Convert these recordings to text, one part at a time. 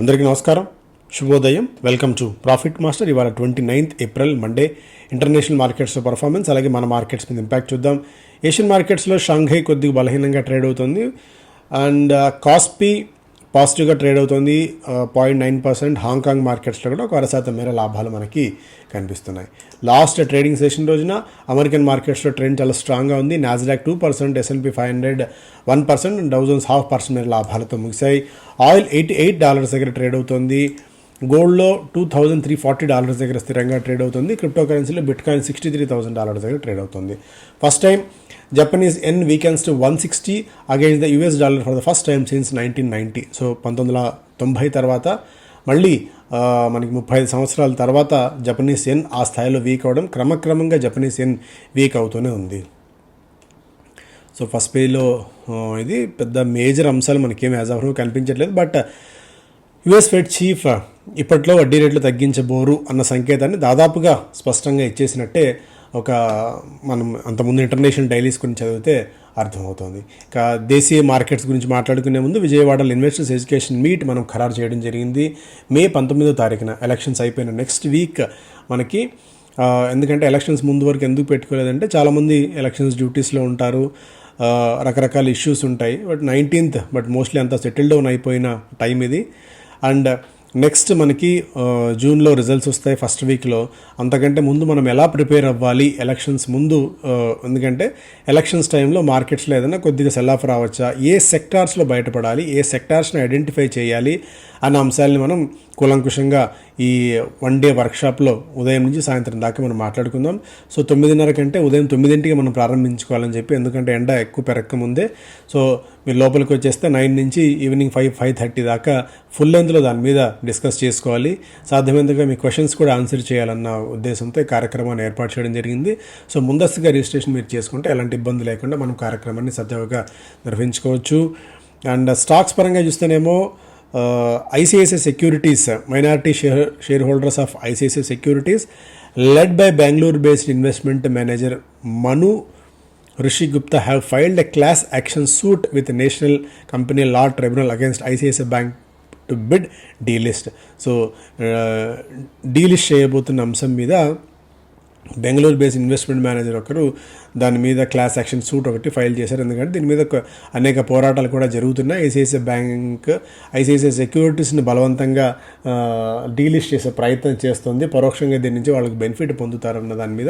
అందరికీ నమస్కారం. శుభోదయం. వెల్కమ్ టు ప్రాఫిట్ మాస్టర్ ఇవాళ twenty ninth April Monday international మార్కెట్స్లో పర్ఫార్మెన్స్ అలాగే మన మార్కెట్స్ మీద ఇంపాక్ట్ చూద్దాం. ఏషియన్ మార్కెట్స్లో షాంఘై కొద్దిగా బలహీనంగా ట్రేడ్ అవుతుంది. అండ్ కాస్పీ uh, పాజిటివ్గా ట్రేడ్ అవుతుంది. Point nine percent Hong Kong మార్కెట్స్లో కూడా ఒక అర శాతం మేర లాభాలు మనకి కనిపిస్తున్నాయి. లాస్ట్ ట్రేడింగ్ సెషన్ రోజున అమెరికన్ మార్కెట్స్లో ట్రెండ్ చాలా స్ట్రాంగ్గా ఉంది. Nasdaq two percent S and P five hundred one percent Dow Jones half percent మేర లాభాలతో ముగిశాయి. ఆయిల్ ఎయిటీ ఎయిట్ డాలర్స్ దగ్గర ట్రేడ్ అవుతుంది. గోల్డ్లో two thousand three forty dollars దగ్గర స్థిరంగా ట్రేడ్ అవుతుంది. క్రిప్టో కరెన్సీలో bitcoin sixty three thousand dollars దగ్గర ట్రేడ్ అవుతుంది. First time Japanese yen weakens to one sixty against the US dollar for the first time since nineteen ninety so పంతొమ్మిది వందల తొంభై తర్వాత మళ్ళీ మనకి ముప్పై ఐదు సంవత్సరాల తర్వాత జపనీస్ ఎన్ ఆ స్థాయిలో వీక్ అవడం క్రమక్రమంగా జపనీస్ ఎన్ వీక్ అవుతూనే ఉంది. సో ఫస్ట్ పేజ్లో ఇది పెద్ద మేజర్ అంశాలు మనకేం యాజ్ ఆఫ్ కనిపించట్లేదు. బట్ యుఎస్ ఫెడ్ చీఫ్ ఇప్పట్లో వడ్డీ రేట్లు తగ్గించబోరు అన్న సంకేతాన్ని దాదాపుగా స్పష్టంగా ఇచ్చేసినట్టే ఒక మనం అంతకుముందు ఇంటర్నేషనల్ డైలీస్ గురించి చదివితే అర్థమవుతుంది. ఇక దేశీయ మార్కెట్స్ గురించి మాట్లాడుకునే ముందు విజయవాడలో ఇన్వెస్టర్స్ ఎడ్యుకేషన్ మీట్ మనం ఖరారు చేయడం జరిగింది. మే పంతొమ్మిదో తారీఖున ఎలక్షన్స్ అయిపోయిన నెక్స్ట్ వీక్ మనకి ఎందుకంటే ఎలక్షన్స్ ముందు వరకు ఎందుకు పెట్టుకోలేదంటే చాలామంది ఎలక్షన్స్ డ్యూటీస్లో ఉంటారు. రకరకాల ఇష్యూస్ ఉంటాయి. బట్ నైన్టీన్త్ బట్ మోస్ట్లీ అంతా సెటిల్ డౌన్ అయిపోయిన టైం ఇది. అండ్ నెక్స్ట్ మనకి జూన్లో రిజల్ట్స్ వస్తాయి ఫస్ట్ వీక్లో అంతకంటే ముందు మనం ఎలా ప్రిపేర్ అవ్వాలి ఎలక్షన్స్ ముందు ఎందుకంటే ఎలక్షన్స్ టైంలో మార్కెట్స్లో ఏదైనా కొద్దిగా సెల్ ఆఫ్ రావచ్చా ఏ సెక్టార్స్లో బయటపడాలి ఏ సెక్టార్స్ని ఐడెంటిఫై చేయాలి అన్న అంశాలని మనం కూలంకుషంగా ఈ వన్ డే వర్క్షాప్లో ఉదయం నుంచి సాయంత్రం దాకా మనం మాట్లాడుకుందాం. సో తొమ్మిదిన్నర కంటే ఉదయం తొమ్మిదింటికి మనం ప్రారంభించుకోవాలని చెప్పి ఎందుకంటే ఎండ ఎక్కువ పెరక్క ముందే సో మీరు లోపలికి వచ్చేస్తే నైన్ నుంచి ఈవినింగ్ ఫైవ్ ఫైవ్ థర్టీ దాకా ఫుల్ లెంత్లో దాని మీద డిస్కస్ చేసుకోవాలి. సాధ్యమైనంతగా మీ క్వశ్చన్స్ కూడా ఆన్సర్ చేయాలన్న ఉద్దేశంతో ఈ కార్యక్రమాన్ని ఏర్పాటు చేయడం జరిగింది. సో ముందస్తుగా రిజిస్ట్రేషన్ మీరు చేసుకుంటే ఎలాంటి ఇబ్బంది లేకుండా మనం కార్యక్రమాన్ని సజావుగా నిర్వహించుకోవచ్చు. అండ్ స్టాక్స్ పరంగా చూస్తేనేమో ICICI securities minority share shareholders of ICICI securities led by Bengaluru based investment manager Manu Rishi Gupta have filed a class action suit with the National Company Law Tribunal against ICICI Bank to bid delist. So delist చేయబోతున్న అంశం మీద Bengaluru base investment manager ఒకరు దాని మీద class action suit ఒకటి file చేశారు. ఎందుకంటే దీని మీద ఒక- అనేక పోరాటాలు కూడా జరుగుతున్నాయి. ఐసిఐసిఐ బ్యాంక్ ఐసిఐసిఐ సెక్యూరిటీస్ని బలవంతంగా డీలిస్ట్ చేసే ప్రయత్నం చేస్తుంది. పరోక్షంగా దీని నుంచి వాళ్ళకి బెనిఫిట్ పొందుతారన్న దాని మీద.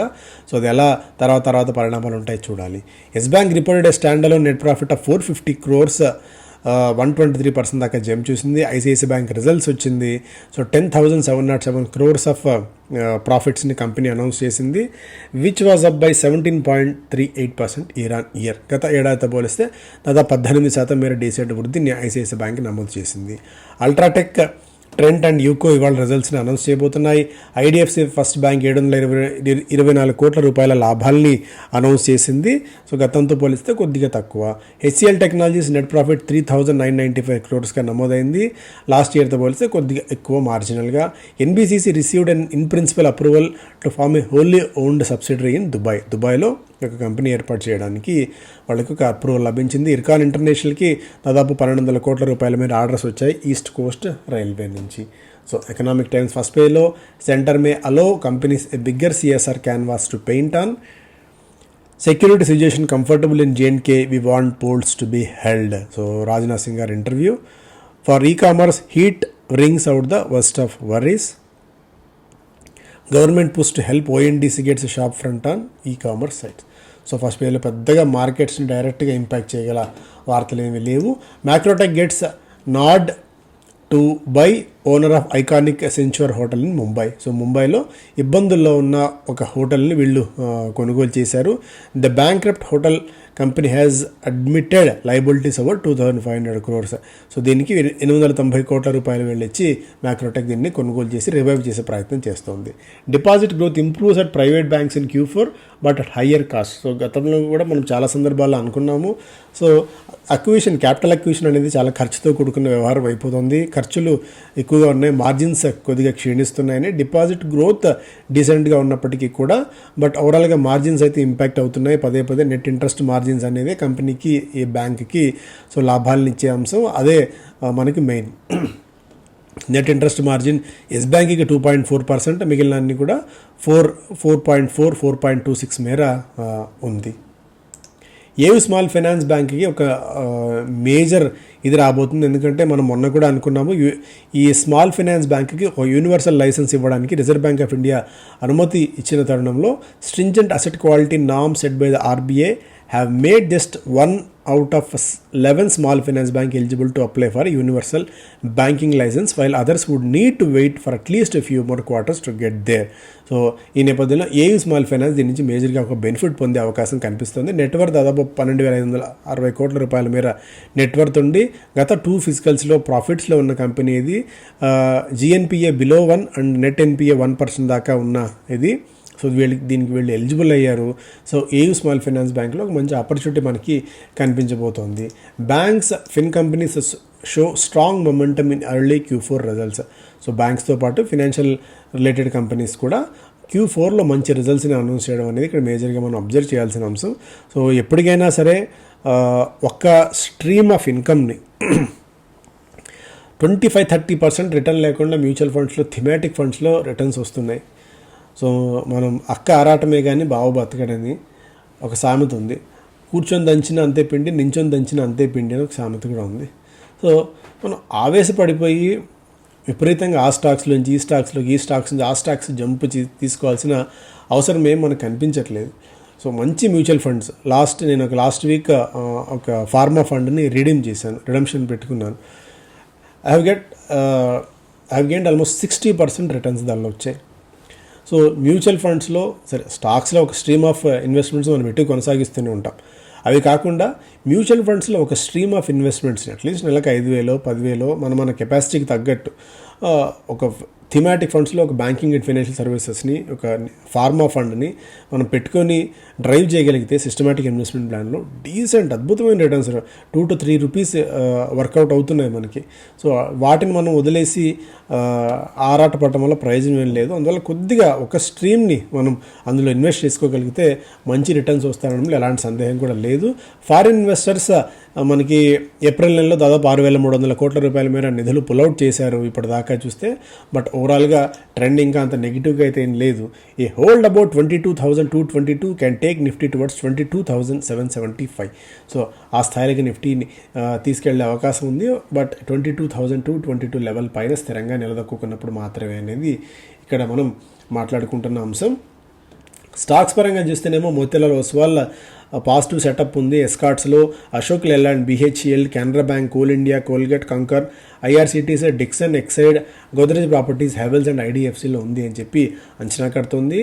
సో అది ఎలా తర్వాత తర్వాత పరిణామాలు ఉంటాయి చూడాలి. Yes bank reported స్టాండర్లో net profit of four fifty crores one twenty three percent దాకా జంప్ చూసింది. ఐసిఐసి బ్యాంక్ రిజల్ట్స్ వచ్చింది. So ten thousand seven naught seven crores of ప్రాఫిట్స్ని company announce చేసింది which was up by seventeen point three eight percent year on year గత ఏడాదితో పోలిస్తే దాదాపు పద్దెనిమిది శాతం మేర డీసెట్ వృద్ధిని ఐసిఐసి బ్యాంక్ నమోదు చేసింది. అల్ట్రాటెక్ ట్రెంట్ అండ్ యూకో ఇవాళ రిజల్ట్స్ని అనౌన్స్ చేయబోతున్నాయి. ఐడిఎఫ్సి ఫస్ట్ బ్యాంక్ ఏడు వందల ఇరవై ఇరవై నాలుగు కోట్ల రూపాయల లాభాల్ని అనౌన్స్ చేసింది. సో గతంతో పోలిస్తే కొద్దిగా తక్కువ. HCL technologies net profit three thousand nine ninety five క్రోర్స్గా నమోదైంది. లాస్ట్ ఇయర్తో పోలిస్తే కొద్దిగా ఎక్కువ మార్జినల్గా NBCC received and in principle approval to form a wholly owned subsidiary in Dubai దుబాయ్లో ఒక కంపెనీ ఏర్పాటు చేయడానికి వాళ్ళకి ఒక అప్రూవల్ లభించింది. ఇర్కాన్ ఇంటర్నేషనల్కి దాదాపు పన్నెండు వందల కోట్ల రూపాయల మీద ఆర్డర్స్ వచ్చాయి. ఈస్ట్ కోస్ట్ రైల్వే నుంచి. సో ఎకనామిక్ టైమ్స్ ఫస్ట్ పేజ్లో centre may allow companies a bigger CSR canvas to paint on security situation comfortable in J and K we want polls to be held so Rajnath Singh గారి interview for e commerce heat rings out the worst of worries government push to help ONDC gets shop front on e commerce sites so first పేజ్లో పెద్దగా మార్కెట్స్ని డైరెక్ట్గా impact చేయగల వార్తలు ఏమీ లేవు. Macrotech gets nod to buy owner of iconic Centaur hotel in Mumbai. So ముంబైలో ఇబ్బందుల్లో ఉన్న ఒక హోటల్ని వీళ్ళు కొనుగోలు చేశారు. The bankrupt hotel company has admitted liabilities over two thousand five hundred crores. So దీనికి ఎనిమిది వందల తొంభై కోట్ల రూపాయలు వెళ్ళిచ్చి మ్యాక్రోటెక్ దీన్ని కొనుగోలు చేసి రివైవ్ చేసే ప్రయత్నం చేస్తోంది. Deposit growth improves at private banks in Q four. But higher cost. So గతంలో కూడా మనం చాలా సందర్భాల్లో అనుకున్నాము. సో అక్విజిషన్ క్యాపిటల్ అక్విజిషన్ అనేది చాలా ఖర్చుతో కూడుకున్న వ్యవహారం అయిపోతుంది. ఖర్చులు ఎక్కువగా ఉన్నాయి మార్జిన్స్ కొద్దిగా క్షీణిస్తున్నాయని డిపాజిట్ గ్రోత్ డీసెంట్గా ఉన్నప్పటికీ కూడా బట్ ఓవరాల్గా మార్జిన్స్ అయితే ఇంపాక్ట్ అవుతున్నాయి. పదే పదే నెట్ ఇంట్రెస్ట్ మార్జిన్స్ అనేది కంపెనీకి ఈ బ్యాంక్కి సో లాభాలను ఇచ్చే అంశం అదే మనకి main net interest margin yes బ్యాంక్కి టూ పాయింట్ ఫోర్ పర్సెంట్ మిగిలిన అన్ని కూడా four four point four four point two six మేర ఉంది. ఏవి స్మాల్ ఫైనాన్స్ బ్యాంక్కి ఒక మేజర్ ఇది రాబోతుంది. ఎందుకంటే మనం మొన్న కూడా అనుకున్నాము ఈ స్మాల్ ఫైనాన్స్ బ్యాంక్కి ఒక యూనివర్సల్ లైసెన్స్ ఇవ్వడానికి రిజర్వ్ బ్యాంక్ ఆఫ్ ఇండియా అనుమతి ఇచ్చిన తరుణంలో stringent asset quality NAM set by the RBI have made just one out of eleven small finance bank eligible to apply for universal banking licence while others would need to wait for at least few more quarters to get there so ఈ నేపథ్యంలో AU small finance దీని నుంచి మేజర్గా ఒక benefit పొందే అవకాశం కనిపిస్తుంది. Network దాదాపు పన్నెండు వేల ఐదు వందల అరవై కోట్ల రూపాయల మేర నెట్వర్త్ ఉండి గత టూ ఫిజికల్స్లో ప్రాఫిట్స్లో ఉన్న కంపెనీ ఇది GNPA below one and net NPA one percent దాకా ఉన్న ఇది. సో వీళ్ళకి దీనికి వీళ్ళు ఎలిజిబుల్ అయ్యారు. సో ఏయూ స్మాల్ ఫైనాన్స్ బ్యాంక్లో ఒక మంచి ఆపర్చునిటీ మనకి కనిపించబోతోంది. Banks fin companies show strong momentum in early Q four results. So బ్యాంక్స్తో పాటు ఫినాన్షియల్ రిలేటెడ్ కంపెనీస్ కూడా క్యూ ఫోర్లో మంచి రిజల్ట్స్ని అనౌన్స్ చేయడం అనేది ఇక్కడ మేజర్గా మనం అబ్జర్వ్ చేయాల్సిన అంశం. సో ఎప్పటికైనా సరే ఒక్క stream of ఇన్కమ్ని twenty five thirty percent return లేకుండా మ్యూచువల్ ఫండ్స్లో థిమాటిక్ ఫండ్స్లో రిటర్న్స్ వస్తున్నాయి. సో మనం అక్క ఆరాటమే కానీ బావ బతకడని ఒక సామెత ఉంది. కూర్చొని దంచిన అంతే పిండి నించొని దంచిన అంతే పిండి అని ఒక సామెత కూడా ఉంది. సో మనం ఆవేశపడిపోయి విపరీతంగా ఆ స్టాక్స్ నుంచి ఈ స్టాక్స్లోకి ఈ స్టాక్స్ నుంచి ఆ స్టాక్స్ జంప్ తీసుకోవాల్సిన అవసరం ఏం మనకు కనిపించట్లేదు. సో మంచి మ్యూచువల్ ఫండ్స్. లాస్ట్ నేను ఒక లాస్ట్ వీక్ ఒక ఫార్మా ఫండ్ని రిడీమ్ చేశాను రిడమ్షన్ పెట్టుకున్నాను. I have get I have gain almost sixty percent returns దానిలో వచ్చాయి. సో మ్యూచువల్ ఫండ్స్లో సరే స్టాక్స్లో ఒక స్ట్రీమ్ ఆఫ్ uh, ఇన్వెస్ట్మెంట్స్ మనం ఎటు కొనసాగిస్తూనే ఉంటాం. అవి కాకుండా మ్యూచువల్ ఫండ్స్లో ఒక స్ట్రీమ్ ఆఫ్ ఇన్వెస్ట్మెంట్స్ని అట్లీస్ట్ నెలకు ఐదు వేలో పదివేలో మన మన కెపాసిటీకి తగ్గట్టు uh, ఒక థిమాటిక్ ఫండ్స్లో ఒక బ్యాంకింగ్ అండ్ ఫైనాన్షియల్ సర్వీసెస్ని ఒక ఫార్మా ఫండ్ని మనం పెట్టుకొని డ్రైవ్ చేయగలిగితే సిస్టమేటిక్ ఇన్వెస్ట్మెంట్ ప్లాన్లో డీసెంట్ అద్భుతమైన returns two to three rupees work out అవుతున్నాయి మనకి. సో వాటిని మనం వదిలేసి ఆరాట పడటం వల్ల ప్రయోజనం ఏం లేదు. అందువల్ల కొద్దిగా ఒక స్ట్రీమ్ని మనం అందులో ఇన్వెస్ట్ చేసుకోగలిగితే మంచి రిటర్న్స్ వస్తాయనడంలో ఎలాంటి సందేహం కూడా లేదు. ఫారిన్ ఇన్వెస్టర్స్ మనకి ఏప్రిల్ నెలలో దాదాపు ఆరు వేల మూడు వందల కోట్ల రూపాయల మేర నిధులు పుల్అవుట్ చేశారు ఇప్పటిదాకా చూస్తే. బట్ ఓవరాల్గా ట్రెండ్ ఇంకా అంత నెగిటివ్గా అయితే ఏం లేదు. ఈ hold about twenty two thousand two twenty two can take Nifty towards twenty two thousand seven seventy five so ఆ స్థాయికి నిఫ్టీని తీసుకెళ్ళే అవకాశం ఉంది. But twenty two thousand two twenty two level పైన స్థిరంగా నిలదొక్కున్నప్పుడు మాత్రమే అనేది ఇక్కడ మనం మాట్లాడుకుంటున్న అంశం. స్టాక్స్ పరంగా చూస్తేనేమో మోతిలాల్ ఒస్వాల్ పాజిటివ్ సెటప్ ఉంది. ఎస్కాట్స్లో Ashok Leyland BHEL Canara bank Coal India Colgate Concor IRCTC Dixon Exide Godrej properties Havells and ఐడిఎఫ్సిలో ఉంది అని చెప్పి అంచనా కడుతుంది.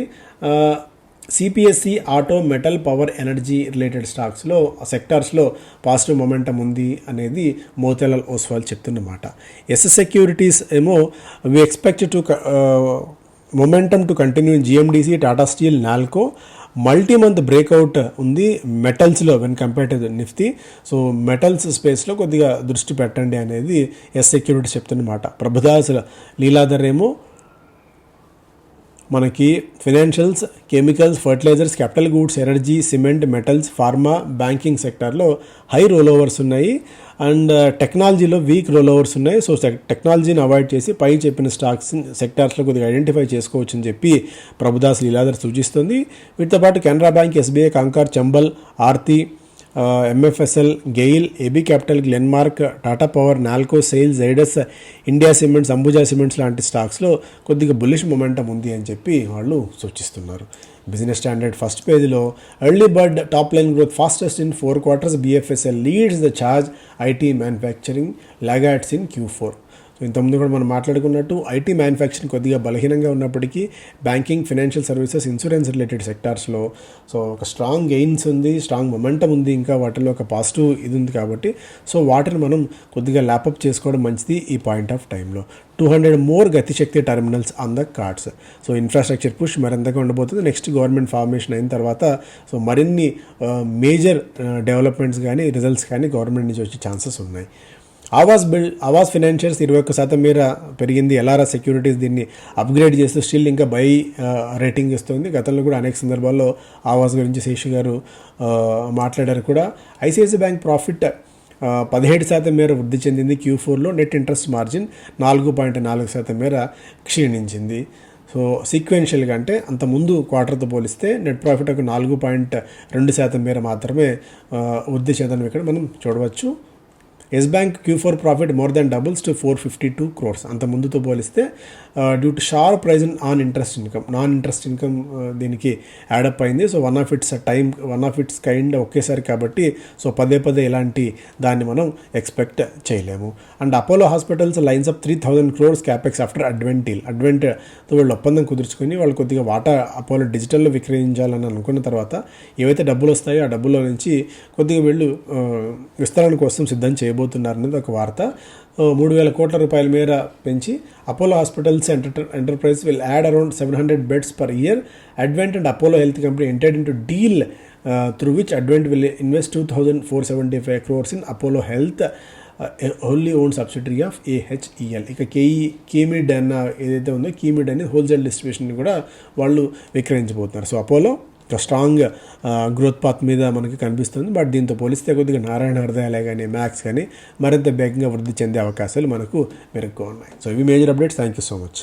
CPSC auto metal power energy related స్టాక్స్లో సెక్టార్స్లో పాజిటివ్ మొమెంటం ఉంది అనేది మోతేలాల్ ఓస్వాల్ చెప్తున్నమాట. ఎస్ సెక్యూరిటీస్ ఏమో we expect to momentum to continue GMDC Tata steel Nalco multi month breakout ఉంది మెటల్స్లో when compare to Nifty so metals స్పేస్లో కొద్దిగా దృష్టి పెట్టండి అనేది ఎస్ సెక్యూరిటీ చెప్తున్నమాట. ప్రభుదాస్ లీలాధర్ ఏమో మనకి financials chemicals fertilisers capital goods energy cement metals pharma banking సెక్టార్లో హై రోల్ ఓవర్స్ ఉన్నాయి. అండ్ టెక్నాలజీలో వీక్ రోల్ ఓవర్స్ ఉన్నాయి. సో టెక్నాలజీని అవాయిడ్ చేసి పై చెప్పిన స్టాక్స్ సెక్టార్స్లో కొద్దిగా ఐడెంటిఫై చేసుకోవచ్చు అని చెప్పి ప్రభుదాస్ లీలాధర్ సూచిస్తుంది. వీటితో పాటు Canara bank SBI Concor Chambal Aarti MFSL GAIL AB capital Glenmark Tata power Nalco SAIL Zydus India cements Ambuja cements లాంటి స్టాక్స్లో కొద్దిగా బుల్లిష్ మొమెంటం ఉంది అని చెప్పి వాళ్ళు సూచిస్తున్నారు. బిజినెస్ స్టాండర్డ్ ఫస్ట్ పేజీలో early bird top line growth fastest in four quarters BFSI leads the charge IT manufacturing laggards in Q four so ఇంతకుముందు కూడా మనం మాట్లాడుకున్నట్టు ఐటీ మ్యానుఫ్యాక్చరింగ్ కొద్దిగా బలహీనంగా ఉన్నప్పటికీ banking financial services insurance related సెక్టార్స్లో so ఒక strong gains ఉంది స్ట్రాంగ్ మొమెంటం ఉంది ఇంకా వాటిలో ఒక పాజిటివ్ ఇది ఉంది కాబట్టి సో వాటిని మనం కొద్దిగా ల్యాప్అప్ చేసుకోవడం మంచిది ఈ పాయింట్ ఆఫ్ టైంలో. Two hundred more Gati Shakti terminals on the cards. So infrastructure push మరింతగా ఉండబోతుంది. నెక్స్ట్ గవర్నమెంట్ ఫార్మేషన్ అయిన తర్వాత సో మరిన్ని మేజర్ డెవలప్మెంట్స్ కానీ రిజల్ట్స్ కానీ గవర్నమెంట్ నుంచి వచ్చే ఛాన్సెస్ ఉన్నాయి. ఆవాస్ బిల్డ్ ఆవాస్ ఫైనాన్షియల్స్ ఇరవై ఒక్క శాతం మేర పెరిగింది. ఎల్ఆర్ఆ సెక్యూరిటీస్ దీన్ని అప్గ్రేడ్ చేస్తూ స్టిల్ ఇంకా బై రేటింగ్ ఇస్తుంది. గతంలో కూడా అనేక సందర్భాల్లో ఆవాస్ గురించి శేషు గారు మాట్లాడారు కూడా. ఐసిఐసి బ్యాంక్ ప్రాఫిట్ పదిహేడు శాతం మేర వృద్ధి చెందింది. క్యూ ఫోర్లో నెట్ ఇంట్రెస్ట్ మార్జిన్ నాలుగు పాయింట్ నాలుగు శాతం మేర క్షీణించింది. సో సీక్వెన్షియల్గా అంటే అంత ముందు క్వార్టర్తో పోలిస్తే నెట్ ప్రాఫిట్ ఒక నాలుగు పాయింట్ రెండు శాతం మేర మాత్రమే వృద్ధి చెందడం ఇక్కడ మనం చూడవచ్చు. Yes bank Q four profit more than doubles to four fifty two crores. అంత ముందుతో పోలిస్తే due to sharp prize on interest income non interest income దీనికి యాడప్ అయింది. So one of its time one of its kind ఒకేసారి కాబట్టి so పదే పదే ఇలాంటి దాన్ని మనం ఎక్స్పెక్ట్ చేయలేము. And Apollo hospitals lines up three thousand crores capex after Advent deal అడ్వెంట్తో వాళ్ళు ఒప్పందం కుదుర్చుకొని వాళ్ళు కొద్దిగా వాటా అపోలో డిజిటల్లో విక్రయించాలని అనుకున్న తర్వాత ఏవైతే డబ్బులు వస్తాయో ఆ డబ్బుల్లో నుంచి కొద్దిగా వీళ్ళు విస్తరణ కోసం సిద్ధం చేయ అనేది ఒక వార్త. మూడు వేల కోట్ల రూపాయల మేర పెంచి Apollo hospitals enter enterprise will add around seven hundred beds per year. Advent and Apollo health company entered in to deal through which Advent will invest two thousand four seventy five crores in Apollo health only own subsidiary of AHEL. ఇక కేఈ కీమిడ్ అన్న ఏదైతే ఉందో కీమిడ్ అనేది wholesale distribution కూడా వాళ్ళు విక్రయించబోతున్నారు. So Apollo strong growth path మీద మనకి కనిపిస్తుంది. బట్ దీంతో పోలిస్తే కొద్దిగా నారాయణ హృదయాలే కానీ మ్యాథ్స్ కానీ మరింత వేగంగా వృద్ధి చెందే అవకాశాలు మనకు మెరుగ్గా ఉన్నాయి. సో ఇవి major updates thank you so much